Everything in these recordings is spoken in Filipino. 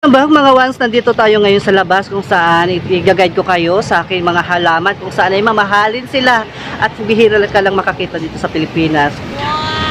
Ba, mga once, nandito tayo ngayon sa labas kung saan i-guide ko kayo sa aking mga halaman kung saan ay mamahalin sila at bihira lang ka lang makakita dito sa Pilipinas.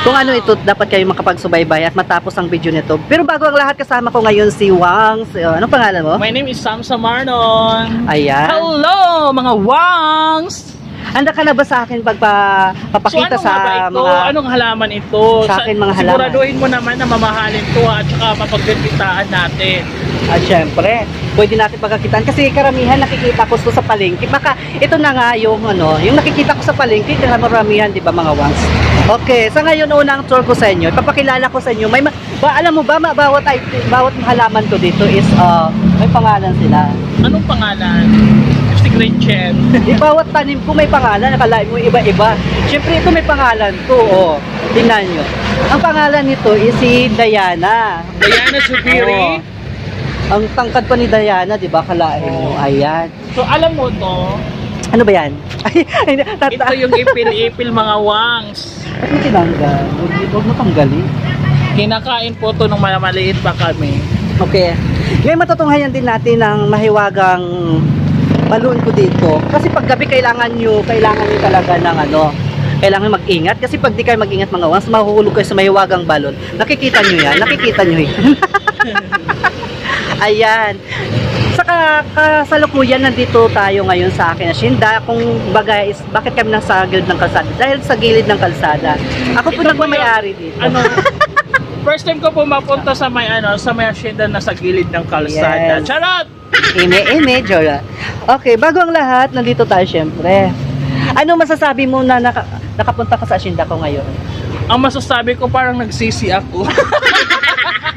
Kung ano ito, dapat kayo makapagsubaybay at matapos ang video nito. Pero bago ang lahat, kasama ko ngayon si Wang. Si, oh, anong pangalan mo? My name is Sam Samarnon. Ayan. Hello, mga wangs! Handa ka na ba sa akin pagpa, papakita so, ano sa ito? mga... Anong halaman ito? Sa akin, mga halaman. Siguraduhin mo naman na mamahalin to at saka mapagbibitaan natin. At syempre, pwede natin pagkakitaan kasi karamihan nakikita ko sa palengke. Baka ito na nga yung ano, yung nakikita ko sa palengke, kaya maramihan, di ba mga wangs? Okay, sa ngayon unang tour ko sa inyo, ipapakilala ko sa inyo, may ma- ba, alam mo ba, ma- bawat, bawat halaman ko dito is, uh, may pangalan sila. Anong pangalan? Si Gretchen. Di bawat tanim ko may pangalan, nakalain mo iba-iba. Syempre ito may pangalan to, oh. Tingnan nyo. Ang pangalan nito is si Diana. Diana Subiri. Oo. Ang tangkad pa ni Diana, di ba? Kalain mo. Ayan. So alam mo to, Ano ba yan? Ay, ay, tata- ito yung ipil-ipil mga wangs. Ba't mo tinanggal? Huwag, huwag mo tanggalin. Kinakain po to nung maliit pa kami. Okay. Ngayon matutunghayan din natin ng mahiwagang balon ko dito. Kasi pag gabi kailangan nyo, kailangan nyo talaga ng ano, kailangan mag-ingat. Kasi pag di kayo mag-ingat mga wangs, mahuhulog kayo sa mahiwagang balon. Nakikita nyo yan? Nakikita nyo yan? Ayan. Sa ka- kasalukuyan, nandito tayo ngayon sa akin na Shinda. Kung baga is, bakit kami nasa gilid ng kalsada? Dahil sa gilid ng kalsada. Ako po nagmamayari dito. Ano? First time ko po mapunta sa may ano, sa may asyenda na sa gilid ng kalsada. Yes. Charot! Ime, ime, Jola. Okay, bago ang lahat, nandito tayo syempre. Ano masasabi mo na naka, nakapunta ka sa asyenda ko ngayon? Ang masasabi ko parang nagsisi ako.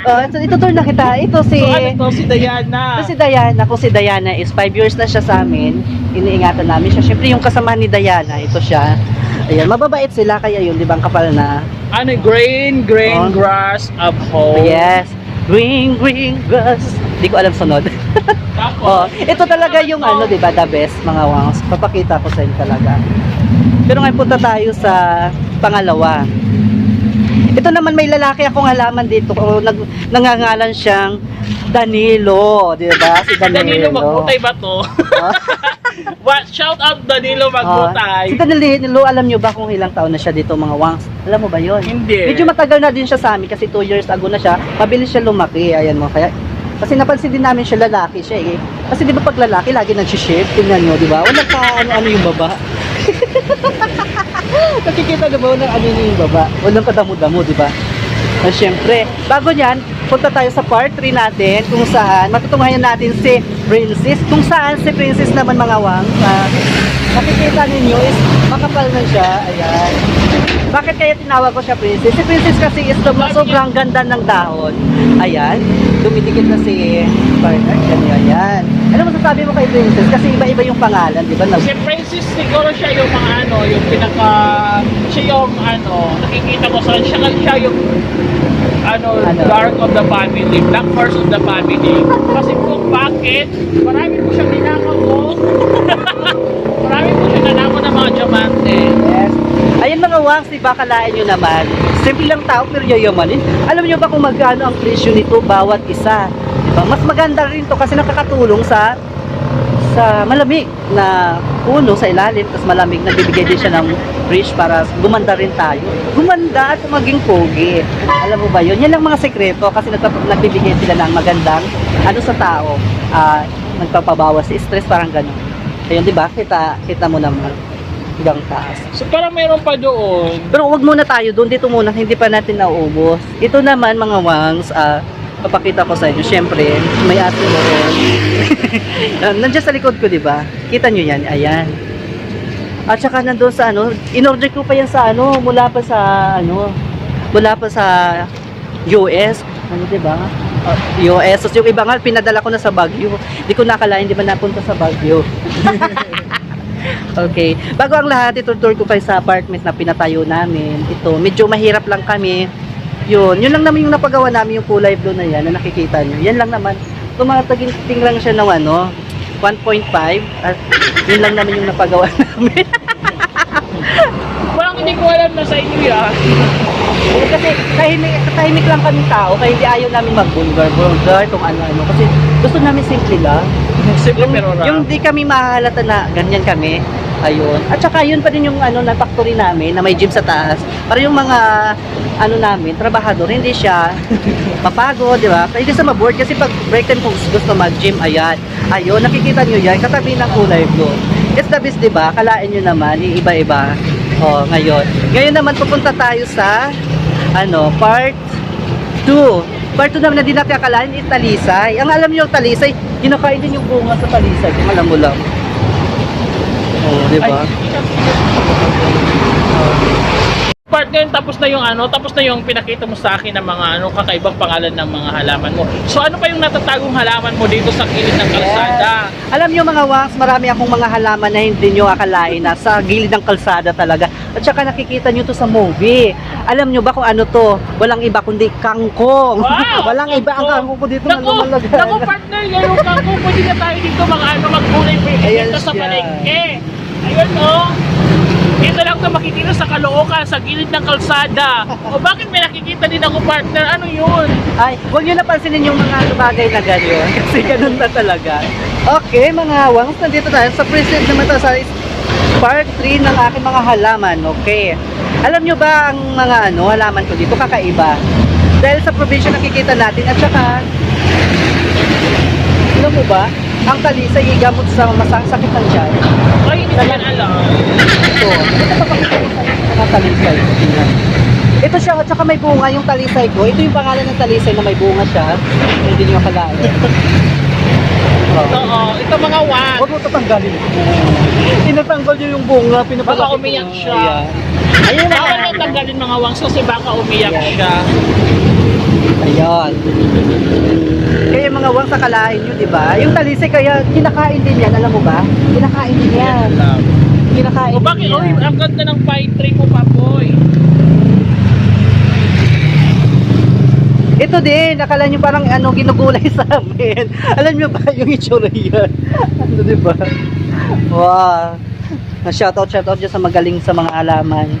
Uh, ito, itutur na kita. Ito si... so ano to, si Diana. Ito si Diana. Kung si Diana is 5 years na siya sa amin, iniingatan namin siya. Syempre yung kasama ni Diana, ito siya. Ayan, mababait sila kaya yun, di ba ang kapal na? Ano, grain, grain, Oh. grass, of home. Yes. Green, green grass. Di ko alam sunod. Oh, ito talaga yung ano, 'di ba, the best mga wangs. Papakita ko sa inyo talaga. Pero ngayon punta tayo sa pangalawa. Ito naman may lalaki akong halaman dito. O, nag, nangangalan siyang Danilo, 'di ba? Si Danilo. Danilo Magbutay ba to? What? Shout out Danilo Magbutay. si Danilo, alam nyo ba kung ilang taon na siya dito mga wangs? Alam mo ba 'yon? Hindi. Medyo matagal na din siya sa amin kasi 2 years ago na siya. Mabilis siya lumaki. Ayan mo. Kaya, kasi napansin din namin siya lalaki siya eh. Kasi di ba pag lalaki, lagi nag-shape. Tingnan nyo, di ba? Wala ka ano-ano yung baba. Nakikita na ba ng ano yung baba? Walang kadamo-damo, di ba? At syempre, bago yan, punta tayo sa part 3 natin kung saan matutunghayan natin si Princess. Kung saan si Princess naman mga wang, ah, nakikita ninyo is makapal na siya. Ayan. Bakit kaya tinawag ko siya princess? Si princess kasi is the sobrang ganda ng dahon. Ayan. Dumidikit na si partner. Yan, yan, yan. Ano masasabi mo kay princess? Kasi iba-iba yung pangalan, di ba? Si Princess siguro siya yung mga ano, yung pinaka, siya yung ano, nakikita ko sa siya, siya yung ano, Ano? dark of the family, black horse of the family. Kasi kung bakit, marami po siyang ninakaw ko. marami po siyang nanakaw ng mga diamante. Yes. Ayun mga wangs, di ba kalain nyo naman? Simple lang tao pero yayamanin. Alam nyo ba kung magkano ang presyo nito bawat isa? Di ba? Mas maganda rin to kasi nakakatulong sa sa malamig na puno sa ilalim tapos malamig nagbibigay din siya ng bridge para gumanda rin tayo. Gumanda at maging pogi. Alam mo ba yun? Yan lang mga sekreto kasi nagbibigay sila ng magandang ano sa tao. Ah, nagpapabawas sa stress parang ganun. Ayun, di ba? Kita, kita mo naman hanggang taas. So parang meron pa doon. Pero wag muna tayo doon, dito muna, hindi pa natin nauubos. Ito naman mga wangs, ah, papakita ko sa inyo. Siyempre, may asin mo rin. Nandiyan sa likod ko, di ba? Kita nyo yan, ayan. At saka nandun sa ano, in-order ko pa yan sa ano, mula pa sa ano, mula pa sa US. Ano, di ba? Ah, US. So, yung iba nga, pinadala ko na sa Baguio. Hindi ko nakalain, di ba napunta sa Baguio. Okay. Bago ang lahat, itutur ko kayo sa apartment na pinatayo namin. Ito, medyo mahirap lang kami. Yun, yun lang naman yung napagawa namin yung kulay blue na yan na nakikita nyo. Yan lang naman. Tumataginting lang siya ng ano, 1.5 at yun lang naman yung napagawa namin. Parang hindi ko alam na sa inyo yan. Kasi tahimik, tahimik lang kami tao kaya hindi ayaw namin mag-vulgar-vulgar itong ano-ano kasi gusto namin simple lang. Simple yung, pero. Yung di kami mahalata na ganyan kami. Ayun. At saka yun pa din yung ano na factory namin na may gym sa taas. Para yung mga ano namin, trabahador, hindi siya papagod, di ba? Kasi kasi maboard kasi pag break time kung gusto mag-gym, ayan. Ayun, nakikita nyo yan, katabi ng kulay blue. It's the best, di ba? Kalain nyo naman, iba-iba. O, ngayon. Ngayon naman, pupunta tayo sa ano, part 2. Part 2 naman na din nakakalain, is talisay. Ang alam nyo, talisay, kinakain din yung bunga sa talisay. Kung alam mo lang. Oh, di ba? partner tapos na yung ano tapos na yung pinakita mo sa akin ng mga ano kakaibang pangalan ng mga halaman mo. So ano pa yung natatagong halaman mo dito sa gilid ng kalsada? Yes. alam niyo mga wax marami akong mga halaman na hindi niyo akalain na sa gilid ng kalsada talaga. At saka nakikita niyo to sa movie. Alam niyo ba kung ano to? Walang iba kundi kangkong. Wow, walang kangkong. iba ang kangkong! ko dito naku, na naku partner yung kangkong pwede na tayo dito mga ano magbulay dito sa palengke. Ayun o. Oh. Dito lang ito makikita sa Caloocan, sa gilid ng kalsada. o bakit may nakikita din ako partner? Ano yun? Ay, huwag nyo napansinin yung mga bagay na ganyan. Kasi ganun na talaga. Okay mga wangs, nandito tayo sa precinct naman ito sa part 3 ng aking mga halaman. Okay. Alam nyo ba ang mga ano, halaman ko dito kakaiba? Dahil sa probinsya nakikita natin at saka alam mo ba, ang talisay igamot sa masang sakit ng tiyan. Ay, hindi ko yan alam. Ito. Nakatalisay. Ito siya, at saka may bunga yung talisay ko. Ito yung pangalan ng talisay na may bunga siya. Hindi nyo akalaan. Oo, oh, ito mga wat. Huwag mo tatanggalin. Tinatanggal nyo yung bunga, pinapalaki. Baka umiyak siya. Ayan. Ayun na ka din mga wangs kasi baka umiyak siya. Ayun. Kaya mga wangs akalain nyo, di ba? Yung talisay kaya kinakain din yan, alam mo ba? Kinakain din yan. Kinakain O bakit? Oy, ang ganda ng pie tray mo pa, boy. Ito din, akala nyo parang ano, ginugulay sa amin. Alam nyo ba yung itsura yan? ano, di ba? Wow. Na shoutout, shoutout dyan sa magaling sa mga alaman.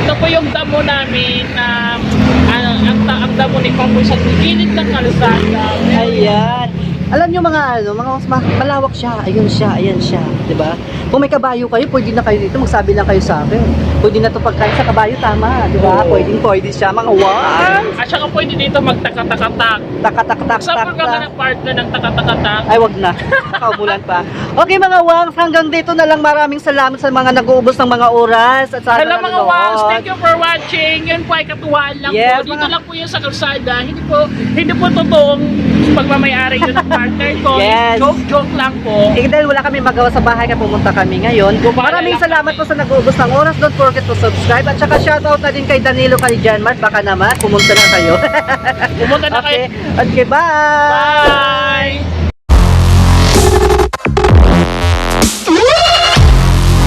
Ito po yung damo namin na ano, ang, ta- ang damo ni Papoy sa gilid ng kalsada. Ayan. Alam niyo mga ano, mga mas ma- malawak siya. Ayun siya, ayan siya, 'di ba? Kung may kabayo kayo, pwede na kayo dito, magsabi lang kayo sa akin. Pwede na to pagkain sa kabayo tama, 'di ba? Oo. Pwede pwede siya mga wang. At saka pwede dito magtaka-taka-tak. Tak tak tak Saan ka nga ng partner ng taka-taka-tak? Ay, wag na. Nakaubulan pa. Okay mga wangs, hanggang dito na lang maraming salamat sa mga nag-uubos ng mga oras at sa Hello mga wangs, thank you for watching. Yan po ay katuwaan lang Yes, po. Dito mga- lang po yan sa kalsada. Hindi po, hindi po totoong pagmamayari yun ng partner ko. Yes. Joke, joke lang po. Eh, dahil wala kami magawa sa bahay kaya pumunta kami ngayon. Maraming salamat po sa nag-uubos ng oras. Don't forget to subscribe. At saka shoutout na din kay Danilo kay Janmart. Baka naman, pumunta na kayo. Pumunta na kayo. okay. Okay, bye! Bye!